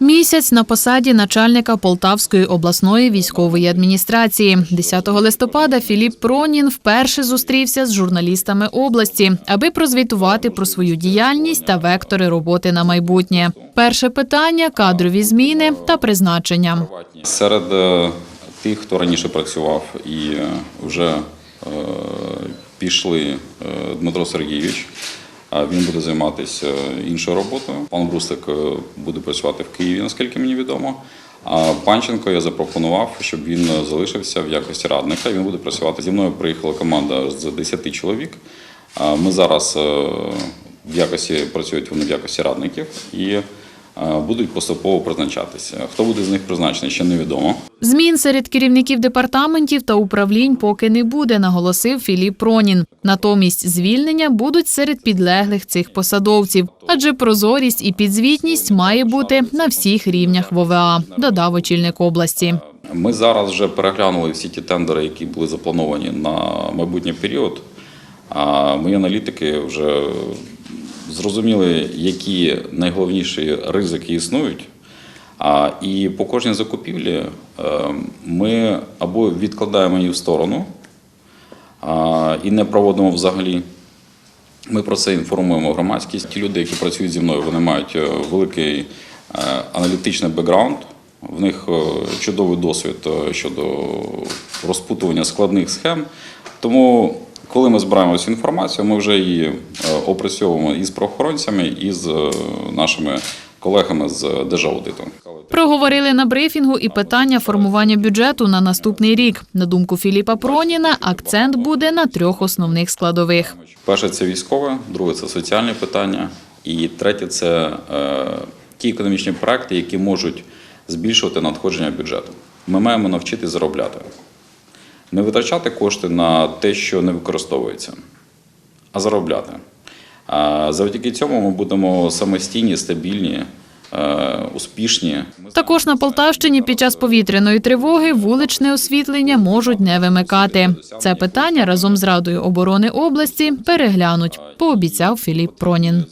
Місяць на посаді начальника Полтавської обласної військової адміністрації. 10 листопада Філіп Пронін вперше зустрівся з журналістами області, аби прозвітувати про свою діяльність та вектори роботи на майбутнє. Перше питання кадрові зміни та призначення. Серед е, тих, хто раніше працював і е, вже е, пішли Дмитро Сергійович. Він буде займатися іншою роботою. Пан Бруслик е, буде працювати в Києві, наскільки мені відомо. А Панченко я запропонував, щоб він залишився в якості радника. Він буде працювати зі мною. Приїхала команда з 10 чоловік. Ми зараз е, в якості працюють вони в якості радників і е, будуть поступово призначатися. Хто буде з них призначений, ще невідомо. Змін серед керівників департаментів та управлінь поки не буде, наголосив Філіп Пронін. Натомість звільнення будуть серед підлеглих цих посадовців, адже прозорість і підзвітність має бути на всіх рівнях в ОВА, додав очільник області. Ми зараз вже переглянули всі ті тендери, які були заплановані на майбутній період. А мої аналітики вже зрозуміли, які найголовніші ризики існують. І по кожній закупівлі е, ми або відкладаємо її в сторону і не проводимо взагалі. Ми про це інформуємо громадськість. Ті люди, які працюють зі мною, вони мають е, великий е, аналітичний бекграунд. В них чудовий досвід щодо розпутування складних схем. Тому, коли ми збираємо цю інформацію, ми вже її е, опрацьовуємо і з правоохоронцями, і з е, нашими колегами з Держаудиту. Проговорили на брифінгу і питання формування бюджету на наступний рік. На думку Філіпа Проніна, акцент буде на трьох основних складових. Перше це військове, друге це соціальні питання, і третє це е, ті економічні проекти, які можуть збільшувати надходження бюджету. Ми маємо навчити заробляти, не витрачати кошти на те, що не використовується, а заробляти. А завдяки цьому ми будемо самостійні, стабільні, е, успішні. Також на Полтавщині під час повітряної тривоги вуличне освітлення можуть не вимикати. Це питання разом з Радою оборони області переглянуть, пообіцяв Філіп Пронін.